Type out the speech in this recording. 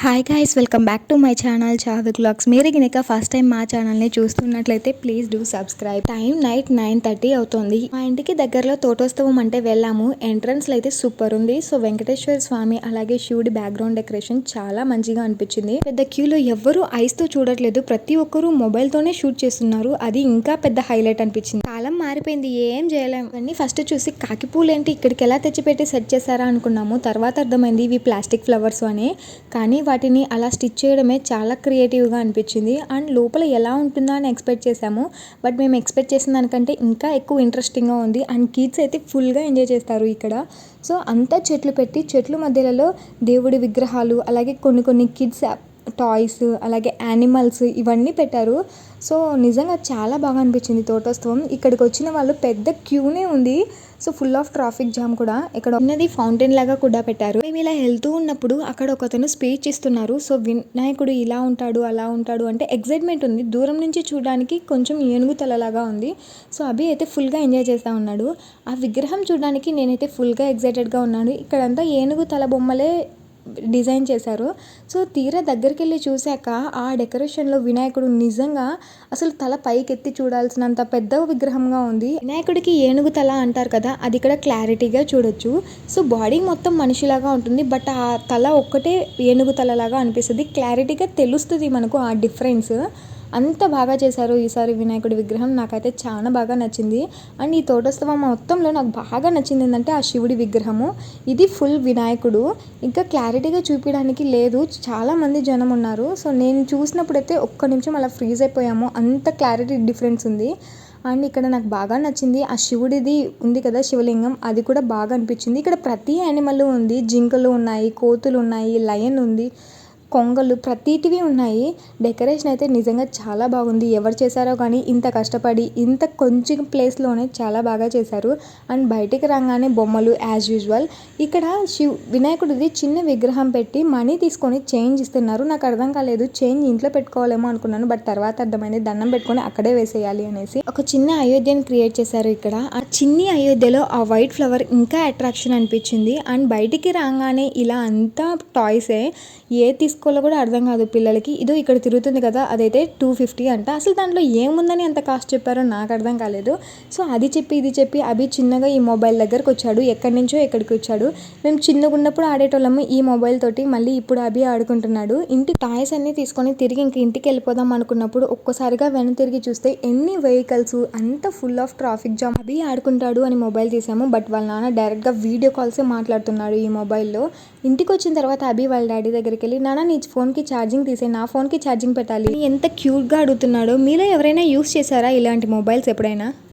Hi guys welcome back to my channel చాదు క్లాక్స్ మీరు కనుక ఫస్ట్ టైం మా ఛానల్ని చూస్తున్నట్లయితే please do subscribe time night nine thirty అవుతుంది. మా ఇంటికి దగ్గరలో తోటోత్సవం అంటే వెళ్ళాము. ఎంట్రన్స్లో అయితే సూపర్ ఉంది. సో వెంకటేశ్వర స్వామి అలాగే శివుడి బ్యాక్గ్రౌండ్ డెకరేషన్ చాలా మంచిగా అనిపించింది. పెద్ద క్యూలో ఎవ్వరూ ఐస్తో చూడట్లేదు. ప్రతి ఒక్కరూ మొబైల్ తోనే షూట్ చేస్తున్నారు. అది ఇంకా పెద్ద హైలైట్ అనిపించింది. కాలం మారిపోయింది ఏం చేయలేము అన్ని ఫస్ట్ చూసి కాకిపూలు ఏంటి ఇక్కడికి ఎలా తెచ్చిపెట్టి సెట్ చేశారా అనుకున్నాము. తర్వాత అర్థమైంది ఇవి ప్లాస్టిక్ ఫ్లవర్స్ అని. కానీ వాటిని అలా స్టిచ్ చేయడమే చాలా క్రియేటివ్గా అనిపించింది. అండ్ లోపల ఎలా ఉంటుందా అని ఎక్స్పెక్ట్ చేసాము బట్ మేము ఎక్స్పెక్ట్ చేసిన దానికంటే ఇంకా ఎక్కువ ఇంట్రెస్టింగ్గా ఉంది. అండ్ కిడ్స్ అయితే ఫుల్గా ఎంజాయ్ చేస్తారు ఇక్కడ. సో అంతా చెట్లు పెట్టి చెట్లు మధ్యలలో దేవుడి విగ్రహాలు అలాగే కొన్ని కొన్ని కిడ్స్ టాయ్స్ అలాగే యానిమల్స్ ఇవన్నీ పెట్టారు. సో నిజంగా చాలా బాగా అనిపించింది తోటోత్సవం. ఇక్కడికి వచ్చిన వాళ్ళు పెద్ద క్యూనే ఉంది. So full of traffic jam కూడా. ఇక్కడ ఉన్నది ఫౌంటైన్ లాగా కూడా పెట్టారు. మేము ఇలా వెళ్తూ ఉన్నప్పుడు అక్కడ ఒకతను స్పీచ్ ఇస్తున్నారు. సో వినాయకుడు ఇలా ఉంటాడు అలా ఉంటాడు అంటే ఎగ్జైట్మెంట్ ఉంది. దూరం నుంచి చూడడానికి కొంచెం ఏనుగు తలలాగా ఉంది. సో అభి అయితే ఫుల్గా ఎంజాయ్ చేస్తూ ఉన్నాడు. ఆ విగ్రహం చూడడానికి నేనైతే ఫుల్గా ఎగ్జైటెడ్గా ఉన్నాను. ఇక్కడంతా ఏనుగు తల బొమ్మలే డిజైన్ చేశారు. సో తీరా దగ్గరికి వెళ్ళి చూశాక ఆ డెకరేషన్లో వినాయకుడు నిజంగా అసలు తల పైకెత్తి చూడాల్సినంత పెద్ద విగ్రహంగా ఉంది. వినాయకుడికి ఏనుగు తల అంటారు కదా అది ఇక్కడ క్లారిటీగా చూడొచ్చు. సో బాడీ మొత్తం మనిషిలాగా ఉంటుంది. బట్ ఆ తల ఒక్కటే ఏనుగు తలలాగా అనిపిస్తుంది. క్లారిటీగా తెలుస్తుంది మనకు ఆ డిఫరెన్స్. అంత బాగా చేశారు ఈసారి వినాయకుడి విగ్రహం. నాకైతే చాలా బాగా నచ్చింది. అండ్ ఈ తోటోత్సవం మొత్తంలో నాకు బాగా నచ్చింది ఏంటంటే ఆ శివుడి విగ్రహము. ఇది ఫుల్ వినాయకుడు. ఇంకా క్లారిటీగా చూపించడానికి లేదు. చాలామంది జనం ఉన్నారు. సో నేను చూసినప్పుడైతే ఒక్క నిమిషం అలా ఫ్రీజ్ అయిపోయాము. అంత క్లారిటీ డిఫరెన్స్ ఉంది. అండ్ ఇక్కడ నాకు బాగా నచ్చింది. ఆ శివుడిది ఉంది కదా శివలింగం. అది కూడా బాగా అనిపించింది. ఇక్కడ ప్రతి యానిమల్ ఉంది. జింకలు ఉన్నాయి కోతులు ఉన్నాయి లయన్ ఉంది. కొంగలు ప్రతీటివి ఉన్నాయి. డెకరేషన్ అయితే నిజంగా చాలా బాగుంది. ఎవరు చేశారో కానీ ఇంత కష్టపడి ఇంత కొంచెం ప్లేస్లోనే చాలా బాగా చేశారు. అండ్ బయటికి రాగానే బొమ్మలు యాజ్ యూజువల్ ఇక్కడ శివ్ వినాయకుడిది చిన్న విగ్రహం పెట్టి మనీ తీసుకొని చేంజ్ ఇస్తున్నారు. నాకు అర్థం కాలేదు. చేంజ్ ఇంట్లో పెట్టుకోవాలేమో అనుకున్నాను. బట్ తర్వాత అర్థమైంది. దండం పెట్టుకొని అక్కడే వేసేయాలి అనేసి. ఒక చిన్న అయోధ్యను క్రియేట్ చేశారు ఇక్కడ. ఆ చిన్ని అయోధ్యలో ఆ వైట్ ఫ్లవర్ ఇంకా అట్రాక్షన్ అనిపించింది. అండ్ బయటికి రాగానే ఇలా అంతా టాయ్సే ఏ తీసుకోవాలో కూడా అర్థం కాదు పిల్లలకి. ఇదో ఇక్కడ తిరుగుతుంది కదా అదైతే టూ ఫిఫ్టీ అంట. అసలు దాంట్లో ఏముందని అంత కాస్ట్ చెప్పారో నాకు అర్థం కాలేదు. సో అది చెప్పి ఇది చెప్పి అవి చిన్నగా ఈ మొబైల్ దగ్గరకు వచ్చాడు. ఎక్కడి నుంచో ఎక్కడికి వచ్చాడు. మేము చిన్నగా ఉన్నప్పుడు ఆడేటోళ్ళము ఈ మొబైల్ తోటి మళ్ళీ ఇప్పుడు అభి ఆడుకుంటున్నాడు. ఇంటి టాయ్స్ అన్ని తీసుకొని తిరిగి ఇంక ఇంటికి వెళ్ళిపోదాం అనుకున్నప్పుడు ఒక్కసారిగా వెను తిరిగి చూస్తే ఎన్ని వెహికల్స్ అంత full of traffic jam Abhi ఆడుకుంటాడు అని మొబైల్ తీసాము. బట్ వాళ్ళ నాన్న డైరెక్ట్గా వీడియో కాల్సే మాట్లాడుతున్నాడు ఈ మొబైల్లో. ఇంటికి వచ్చిన తర్వాత అభి వాళ్ళ డాడీ దగ్గరికి వెళ్ళి నాన్న నీ ఫోన్కి ఛార్జింగ్ తీసే నా ఫోన్కి ఛార్జింగ్ పెట్టాలి. ఎంత క్యూట్గా అడుగుతున్నాడో. మీలో ఎవరైనా యూస్ చేశారా ఇలాంటి మొబైల్స్ ఎప్పుడైనా?